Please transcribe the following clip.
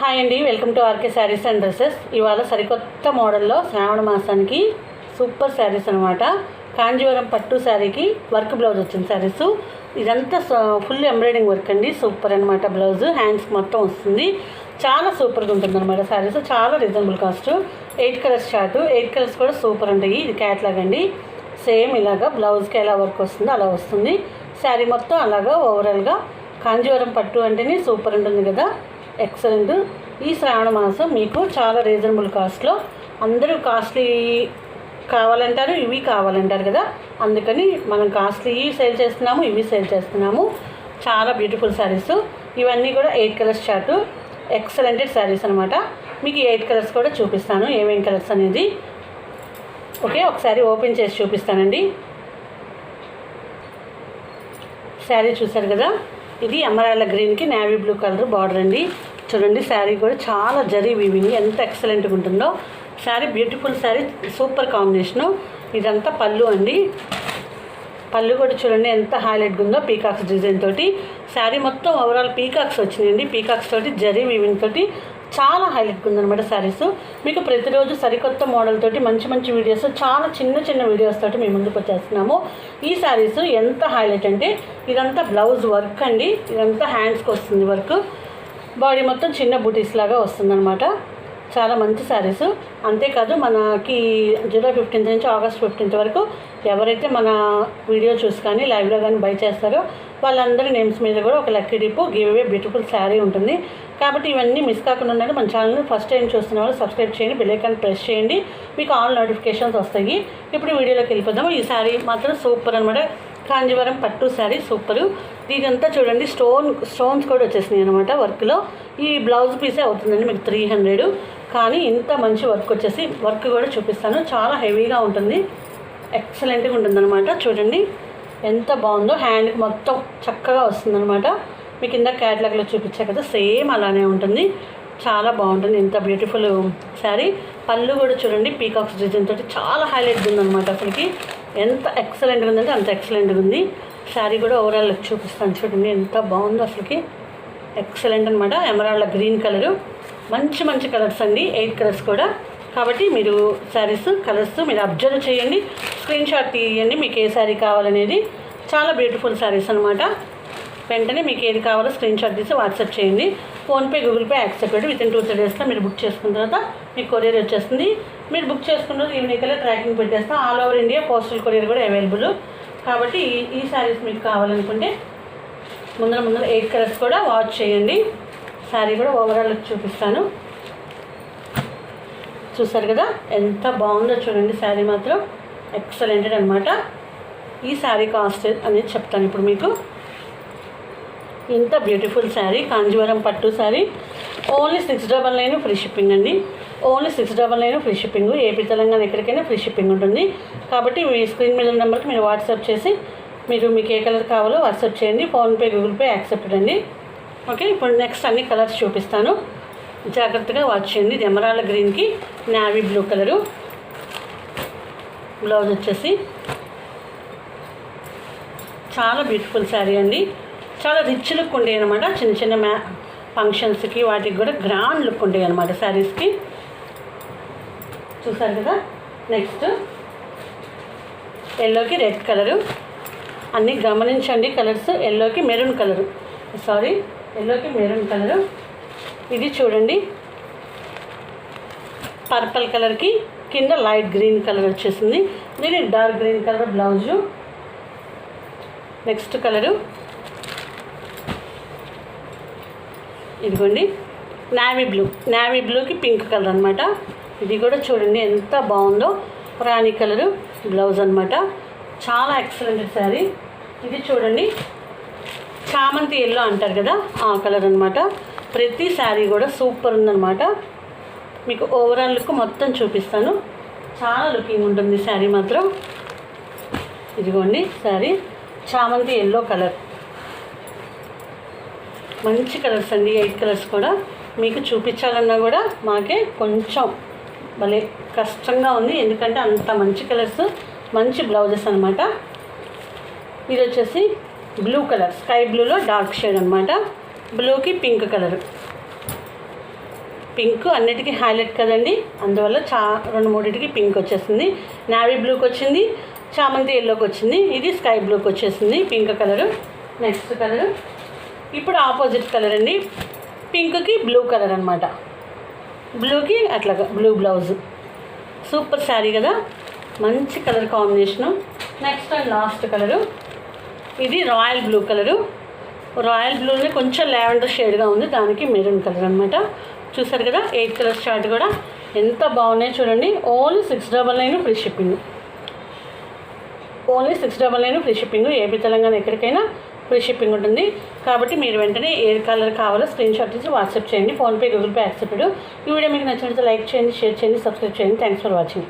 Hi అండి welcome to RK saris and dresses ఇవాళ సరికొత్త మోడల్లో శ్రావణ మాసానికి సూపర్ శారీస్ అనమాట కాంజీవరం పట్టు శారీకి వర్క్ బ్లౌజ్ వచ్చింది శారీస్ ఇదంతా ఫుల్ ఎంబ్రాయిడింగ్ వర్క్ అండి సూపర్ అనమాట బ్లౌజ్ హ్యాండ్స్ మొత్తం వస్తుంది. చాలా సూపర్గా ఉంటుంది అనమాట శారీస్ చాలా reasonable cost eight colours short eight colours కూడా సూపర్ ఉంటాయి. ఇది క్యాట్లాగ్ అండి. సేమ్ ఇలాగా బ్లౌజ్కి ఎలా వర్క్ వస్తుందో అలా వస్తుంది. శారీ మొత్తం అలాగా ఓవరాల్గా కాంజీవరం పట్టు అంటేనే సూపర్ ఉంటుంది కదా. ఎక్సలెంట్. ఈ శ్రావణ మాసం మీకు చాలా రీజనబుల్ కాస్ట్లో అందరూ కాస్ట్లీ కావాలంటారు ఇవి కావాలంటారు కదా. అందుకని మనం కాస్ట్లీ సేల్ చేస్తున్నాము ఇవి సేల్ చేస్తున్నాము. చాలా బ్యూటిఫుల్ శారీస్ ఇవన్నీ కూడా ఎయిట్ కలర్స్ చార్టు ఎక్సలెంటెడ్ శారీస్ అనమాట మీకు ఎయిట్ కలర్స్ కూడా చూపిస్తాను ఏమేమి కలర్స్ అనేది. ఓకే ఒకసారి ఓపెన్ చేసి చూపిస్తానండి. శారీ చూసారు కదా? ఇది అమరాల గ్రీన్కి నేవీ బ్లూ కలర్ బార్డర్ అండి. చూడండి శారీ కూడా చాలా జరీ వీవింగ్ ఎంత ఎక్సలెంట్గా ఉంటుందో. Sari beautiful sari super combination ఇదంతా పళ్ళు అండి. పళ్ళు కూడా చూడండి ఎంత హైలైట్గా ఉందో పీకాక్స్ డిజైన్ తోటి. శారీ మొత్తం ఓవరాల్ పీకాక్స్ వచ్చినాయండి. పీకాక్స్ తోటి జరీ వీవింగ్ తోటి చాలా హైలైట్గా ఉందన్నమాట శారీస్. మీకు ప్రతిరోజు సరికొత్త మోడల్ తోటి మంచి మంచి వీడియోస్ చాలా చిన్న చిన్న వీడియోస్ తోటి మేము ముందుకు వచ్చేస్తున్నాము. ఈ శారీస్ ఎంత హైలైట్ అంటే ఇదంతా బ్లౌజ్ వర్క్ అండి. ఇదంతా హ్యాండ్స్కి వస్తుంది వర్క్ బాడీ మొత్తం చిన్న బూటీస్ లాగా వస్తుందన్నమాట. చాలా మంచి శారీస్. అంతేకాదు మనకి జూలై ఫిఫ్టీన్త్ నుంచి ఆగస్ట్ ఫిఫ్టీన్త్ వరకు ఎవరైతే మన వీడియో చూసి కానీ లైవ్లో కానీ బై చేస్తారో వాళ్ళందరి నేమ్స్ మీద కూడా ఒక lucky dip give away beautiful sari ఉంటుంది. కాబట్టి ఇవన్నీ మిస్ కాకుండా ఉండండి. మన ఛానల్ని ఫస్ట్ టైం చూస్తున్న వాళ్ళు సబ్స్క్రైబ్ చేయండి బెల్లైకాన్ ప్రెస్ చేయండి. మీకు ఆల్ నోటిఫికేషన్స్ వస్తాయి. ఇప్పుడు వీడియోలోకి వెళ్ళిపోదాము. ఈ శారీ మాత్రం సూపర్ అనమాట కాంజీవరం పట్టు శారీ సూపరు. ఇదంతా చూడండి స్టోన్ స్టోన్స్ కూడా వచ్చేసినాయి అనమాట వర్క్లో. ఈ బ్లౌజ్ పీసే అవుతుందండి మీకు త్రీ హండ్రెడ్ కానీ ఇంత మంచి వర్క్ వచ్చేసి వర్క్ కూడా చూపిస్తాను. చాలా హెవీగా ఉంటుంది. ఎక్సలెంట్గా ఉంటుందన్నమాట. చూడండి ఎంత బాగుందో. హ్యాండ్కి మొత్తం చక్కగా వస్తుందన్నమాట. మీకు ఇందాక క్యాట్లాగ్లో చూపించా కదా సేమ్ అలానే ఉంటుంది. చాలా బాగుంటుంది. ఇంత బ్యూటిఫుల్ శారీ. పళ్ళు కూడా చూడండి పీకాక్స్ డిజైన్ తోటి చాలా హైలైట్ ఉందన్నమాట అసలుకి. ఎంత ఎక్సలెంట్గా ఉందంటే అంత ఎక్సలెంట్గా ఉంది. శారీ కూడా ఓవరాల్ లుక్ చూపిస్తాను చూడండి ఎంత బాగుందో అసలుకి. ఎక్సలెంట్ అనమాట ఎమరాళ్ళ గ్రీన్ కలరు మంచి మంచి కలర్స్ అండి. ఎయిట్ కలర్స్ కూడా. కాబట్టి మీరు శారీస్ కలర్స్ మీరు అబ్జర్వ్ చేయండి. స్క్రీన్ షాట్ తీయండి మీకు ఏ శారీ కావాలనేది. చాలా బ్యూటిఫుల్ శారీస్ అనమాట వెంటనే మీకు ఏది కావాలో స్క్రీన్ షాట్ తీసి వాట్సాప్ చేయండి. PhonePe Google Pay accept within two three డేస్లో మీరు బుక్ చేసుకున్న తర్వాత మీకు కొరియర్ వచ్చేస్తుంది. మీరు బుక్ చేసుకున్న ఈవినింగ్ కల్లా ట్రాకింగ్ పెట్టేస్తాం. All over India postal courier కూడా అవైలబుల్. కాబట్టి ఈ- ఈ శారీస్ మీకు కావాలనుకుంటే ముందర ముందర ఎయిట్ కలర్స్ కూడా వాచ్ చేయండి. శారీ కూడా ఓవరాల్ చూపిస్తాను. చూసారు కదా? ఎంత బాగుందో చూడండి శారీ మాత్రం. ఎక్సలెంటెడ్ అనమాట ఈ శారీ కాస్ట్ అనేది చెప్తాను ఇప్పుడు మీకు. ఇంత బ్యూటిఫుల్ శారీ. కాంజీవరం పట్టు sari. Only six double nine free shipping అండి. Only six double nine free shipping. AP Telangana ఎక్కడికైనా ఫ్రీ షిప్పింగ్ ఉంటుంది. కాబట్టి మీ స్క్రీన్ మీద నెంబర్కి మీరు వాట్సాప్ చేసి మీరు మీకు ఏ కలర్ కావాలో వాట్సాప్ చేయండి. ఫోన్పే గూగుల్ పే యాక్సెప్టెడ్ అండి. ఓకే ఇప్పుడు నెక్స్ట్ అన్ని కలర్స్ చూపిస్తాను. జాగ్రత్తగా వాచ్ చేయండి. ఎమరాల గ్రీన్కి నావీ బ్లూ కలరు. బ్లౌజ్ వచ్చేసి చాలా బ్యూటిఫుల్ శారీ అండి. చాలా రిచ్ లుక్ ఉండేవి అనమాట చిన్న చిన్న మ్యా ఫంక్షన్స్కి వాటికి కూడా గ్రాండ్ లుక్ ఉండేవి అనమాట శారీస్కి. చూసారు కదా? నెక్స్ట్ ఎల్లోకి రెడ్ కలరు అన్నీ గమనించండి కలర్స్. ఎల్లోకి మెరూన్ కలరు సారీ ఎల్లోకి మెరూన్ కలరు ఇది చూడండి. పర్పుల్ కలర్కి కింద లైట్ గ్రీన్ కలర్ వచ్చేసింది. దీని dark green colour blouse next colour ఇదిగోండి. నావీ బ్లూ నావీ బ్లూకి పింక్ కలర్ అనమాట ఇది కూడా చూడండి ఎంత బాగుందో. రాణి కలరు బ్లౌజ్ అనమాట చాలా ఎక్సలెంట్ శారీ. ఇది చూడండి చామంతి ఎల్లో అంటారు కదా ఆ కలర్ అనమాట ప్రతి శారీ కూడా సూపర్ ఉందన్నమాట. మీకు ఓవరాల్ లుక్ మొత్తం చూపిస్తాను. చాలా లుకింగ్ ఉంటుంది శారీ మాత్రం. ఇదిగోండి శారీ చామంతి ఎల్లో కలర్. మంచి కలర్స్ అండి ఎయిట్ కలర్స్ కూడా. మీకు చూపించాలన్నా కూడా మాకే కొంచెం భలే కష్టంగా ఉంది. ఎందుకంటే అంత మంచి కలర్స్ మంచి బ్లౌజెస్ అనమాట ఇది వచ్చేసి బ్లూ కలర్ స్కై బ్లూలో డార్క్ షేడ్ అనమాట బ్లూకి పింక్ కలర్. పింక్ అన్నిటికీ హైలైట్ కదండి. అందువల్ల చా రెండు మూడింటికి పింక్ వచ్చేసింది. నావీ బ్లూకి వచ్చింది చామంతి ఎల్లోకి వచ్చింది. ఇది స్కై బ్లూకి వచ్చేసింది పింక్ కలరు. Next colour. ఇప్పుడు ఆపోజిట్ కలర్ అండి. పింక్కి బ్లూ కలర్ అనమాట బ్లూకి అట్లాగా బ్లూ బ్లౌజ్. సూపర్ శారీ కదా. మంచి colour combination. Next and last colour. ఇది రాయల్ బ్లూ కలరు. రాయల్ బ్లూనే కొంచెం లావెండర్ షేడ్గా ఉంది. దానికి మెరూన్ కలర్ అనమాట చూసారు కదా ఎయిట్ కలర్ షార్ట్ కూడా. ఎంత బాగున్నాయో చూడండి. Only six double nine free shipping. Only six double nine free shipping. AP Telangana ఎక్కడికైనా ఫ్రీ షిప్పింగ్ ఉంటుంది. కాబట్టి మీరు వెంటనే ఏ కలర్ కావాలో స్క్రీన్ షాట్ తీసి వాట్సాప్ చేయండి. PhonePe Google Pay accepted. ఈ వీడియో మీకు నచ్చినట్లయితే లైక్ చేయండి షేర్ చేయండి సబ్స్క్రైబ్ చేయండి. Thanks for watching